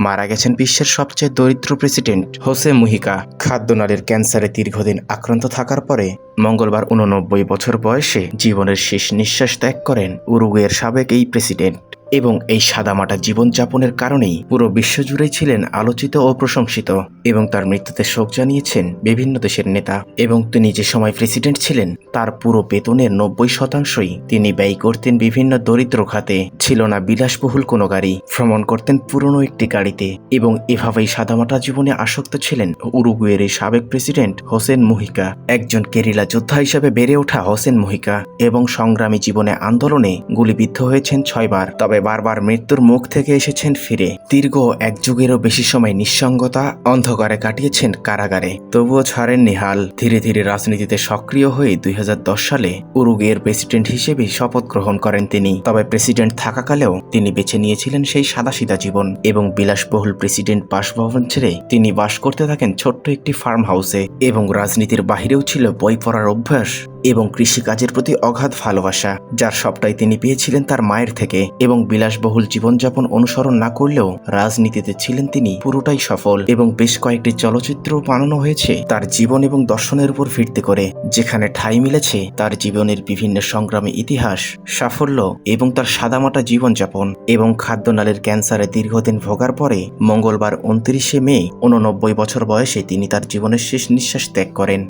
মারা গেছেন বিশ্বের সবচেয়ে দরিদ্র প্রেসিডেন্ট হোসে মুহিকা। খাদ্যনালীর ক্যান্সারে দীর্ঘদিন আক্রান্ত থাকার পরে মঙ্গলবার উননব্বই বছর বয়সে জীবনের শেষ নিঃশ্বাস ত্যাগ করেন উরুগুয়ের সাবেক এই প্রেসিডেন্ট। এবং এই সাদামাটা জীবনযাপনের কারণেই পুরো বিশ্বজুড়েই ছিলেন আলোচিত ও প্রশংসিত, এবং তার মৃত্যুতে শোক জানিয়েছেন বিভিন্ন দেশের নেতা। এবং তিনি যে সময় প্রেসিডেন্ট ছিলেন, তার পুরো বেতনের নব্বই শতাংশই তিনি ব্যয় করতেন বিভিন্ন দরিদ্র খাতে। ছিল না বিলাসবহুল কোনো গাড়ি, ভ্রমণ করতেন পুরনো একটি গাড়িতে। এবং এভাবেই সাদামাটা জীবনে আসক্ত ছিলেন উরুগুয়ের এই সাবেক প্রেসিডেন্ট হোসেন মুহিকা। একজন কেরিলা যোদ্ধা হিসেবে বেড়ে ওঠা হোসেন মুহিকা, এবং সংগ্রামী জীবনে আন্দোলনে গুলিবিদ্ধ হয়েছেন ছয়বার। তবে বারবার মৃত্যুর মুখ থেকে এসেছেন ফিরে। দীর্ঘ এক যুগেরও বেশি সময় নিঃসঙ্গতা অন্ধকারে কাটিয়েছেন কারাগারে। তবুও ছাড়েন হাল ধীরে ধীরে রাজনীতিতে সক্রিয় হয়ে দুই হাজার দশ সালে উরুগের প্রেসিডেন্ট হিসেবে শপথ গ্রহণ করেন তিনি। তবে প্রেসিডেন্ট থাকাকালেও তিনি বেছে নিয়েছিলেন সেই সাদাসিধা জীবন এবং বিলাসবহুল প্রেসিডেন্ট বাসভবন ছেড়ে তিনি বাস করতে থাকেন ছোট্ট একটি ফার্ম হাউসে এবং রাজনীতির বাহিরেও ছিল বই পড়ার অভ্যাস। এবং কৃষিকাজের প্রতি অগাধ ভালোবাসা, যার সবটাই তিনি পেয়েছিলেন তার মায়ের থেকে এবং বিলাসবহুল জীবনযাপন অনুসরণ না করলেও রাজনীতিতে ছিলেন তিনি পুরোটাই সফল এবং বেশ কয়েকটি চলচ্চিত্র বানানো হয়েছে তার জীবন এবং দর্শনের উপর ভিত্তি করে, যেখানে ঠাঁই মিলেছে তার জীবনের বিভিন্ন সংগ্রামী ইতিহাস, সাফল্য এবং তার সাদামাটা জীবনযাপন এবং খাদ্যনালীর ক্যান্সারে দীর্ঘদিন ভোগার পরে মঙ্গলবার উনত্রিশে মে, উননব্বই বছর বয়সে তিনি তার জীবনের শেষ নিঃশ্বাস ত্যাগ করেন।